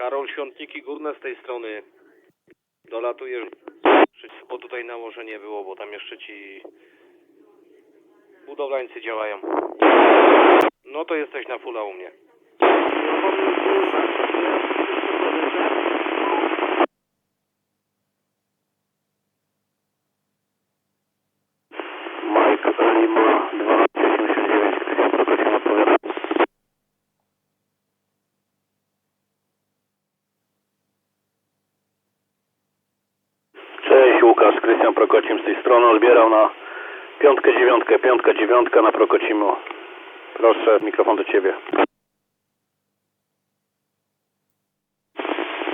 Karol Świątniki Górne z tej strony. Dolatujesz, bo tutaj nałożenie było, bo tam jeszcze ci budowlańcy działają. No to jesteś na fula u mnie. Cześć Łukasz, Krystian Prokocim z tej strony odbierał na piątkę dziewiątkę, piątka dziewiątka na Prokocimu. Proszę, mikrofon do Ciebie.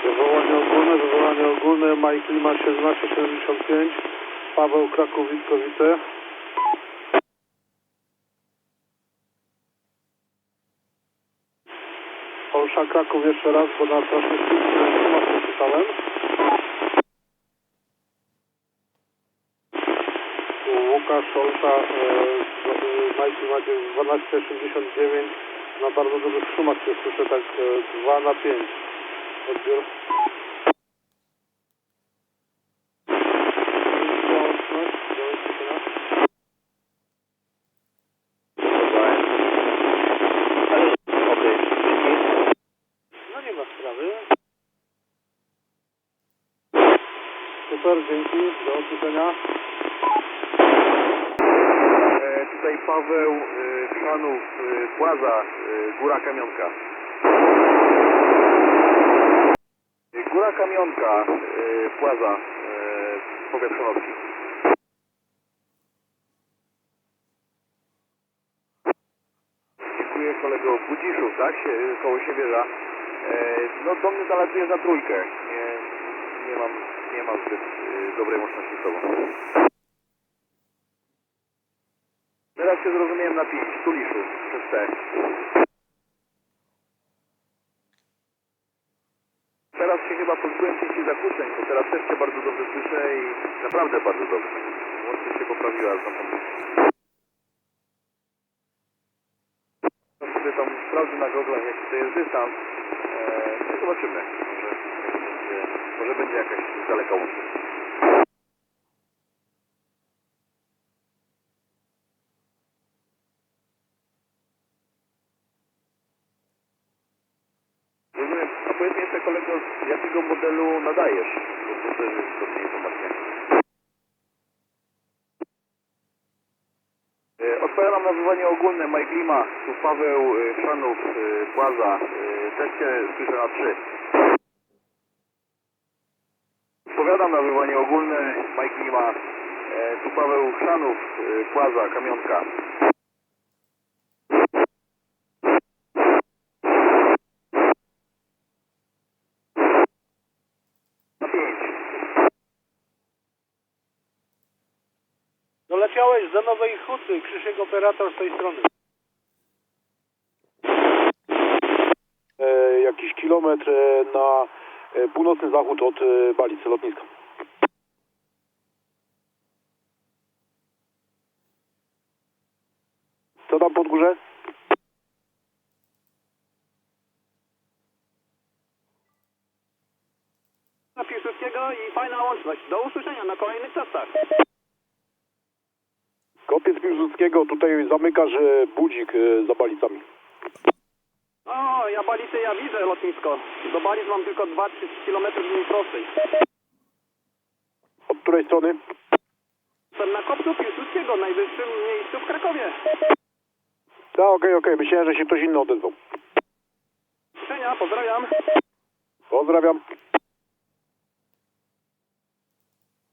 Wywołanie ogólne, wywołanie ogólne, Mike Lima 1775, Paweł Kraków Witkowice. Olsza Kraków jeszcze raz, bo na strasznie mocno Łukasz Olsza, e, e, Mike Lima 1269, na bardzo dużych szumach się słyszę, tak e, 2 na 5. Odbiór. No. Super, dzięki, do usłyszenia. Tutaj Paweł e, Chrzanów, e, Płaza, e, Góra Kamionka. Góra Kamionka, Płaza, powiat Chrzanowski. Dziękuję kolego Budziszów, tak? Koło Siewierza. E, no do mnie zalatuje za trójkę. Nie, nie mam, nie mam zbyt dobrej łączności z tobą. Teraz się zrozumiałem na 5, Tuliszu, przez T. Teraz się chyba pozbyłem części zakłóceń, bo teraz też Cię bardzo dobrze słyszę i naprawdę bardzo dobrze. Łączność się poprawiła nami. No sobie tam sprawdzę na goglach, jaki to jest dystans. Eee, zobaczymy. Może, może będzie jakaś daleka łączność. Mi jeszcze kolego, z jakiego modelu nadajesz? Bo to też jest informacja. E, Odpowiadam na wyzwanie ogólne Mike Lima, tu Paweł e, Chrzanów, e, Płaza, e, też Cię słyszę na 3. Odpowiadam na wyzwanie ogólne Mike Lima, e, tu Paweł Chrzanów, e, Płaza, Kamionka. Doleciałeś za Nowej Huty, Krzysiek operator z tej strony. E, jakiś kilometr e, na e, północny zachód od e, Balicy lotniska. Co tam pod górze? Na Piłsudskiego i fajna łączność. Do usłyszenia na kolejnych czasach. Kopiec Piłsudskiego, tutaj zamykasz e, budzik e, za Balicami. O, ja Balice, ja widzę lotnisko. Do Balic mam tylko 2-3 km linii prostej. Od której strony? Jestem na kopcu Piłsudskiego, najwyższym miejscu w Krakowie. Tak, okej, okej, myślałem, że się ktoś inny odezwał. Do usłyszenia, pozdrawiam. Pozdrawiam.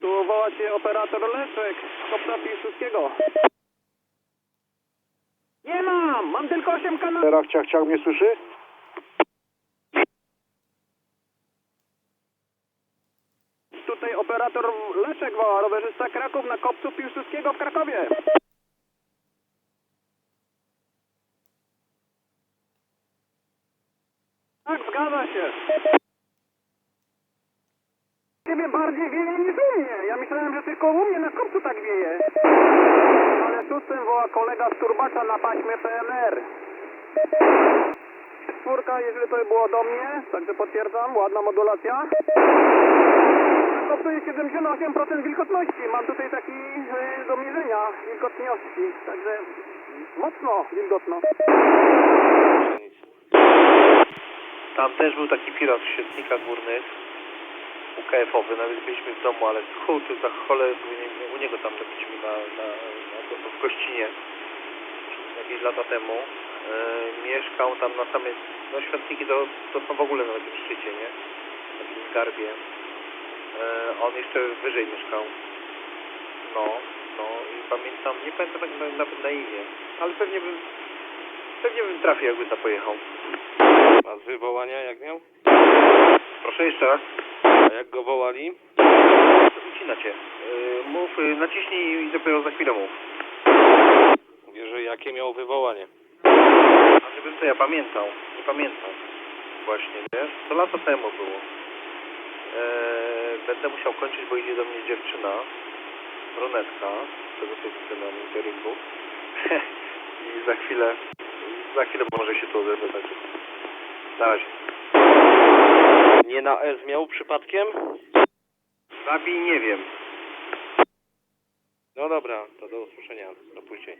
Tu woła się operator Leszek z kopca Piłsudskiego. Nie mam! Mam tylko 8 kanałów. Teraz ciach, ciach mnie słyszy? Tutaj operator Leszek woła, rowerzysta Kraków na kopcu Piłsudskiego w Krakowie. Tak, zgadza się. Ciebie bardziej wieje niż u mnie. Ja myślałem, że tylko u mnie na kopcu tak wieje. Ale szóstym woła kolega z Turbacza na paśmie PNR. Czwórka, jeżeli to było do mnie, także potwierdzam, ładna modulacja. Jest 78% wilgotności, mam tutaj taki y, do mierzenia wilgotności, także mocno wilgotno. Tam też był taki pilot w Świetnikach Górnych, UKF-owy, nawet byliśmy w domu, ale to za cholerę u nie- u niego tam byliśmy na, na, na, w gościnie jakieś lata temu. E, mieszkał tam na samej, no Świetniki to, to są w ogóle na takim szczycie, nie? Na takim garbie. E, on jeszcze wyżej mieszkał. No, no i pamiętam, nie pamiętam na- nawet na imię, ale pewnie bym, pewnie bym trafił jakby tam pojechał. A z wywołania jak miał? Proszę jeszcze raz. A jak go wołali? Ucina cię. Yy, mów, yy, naciśnij i dopiero za chwilę mów. Że jakie miał wywołanie. A żebym to ja pamiętał. Nie pamiętam. Właśnie, wiesz? To lata temu było. Eee, będę musiał kończyć, bo idzie do mnie dziewczyna. Brunetka. Z tego co widzę na monitoringu. I za chwilę, za chwilę może się to odezwę, także. Na razie. Nie na S miał przypadkiem? Zabij nie wiem. No dobra, to do usłyszenia. Do później.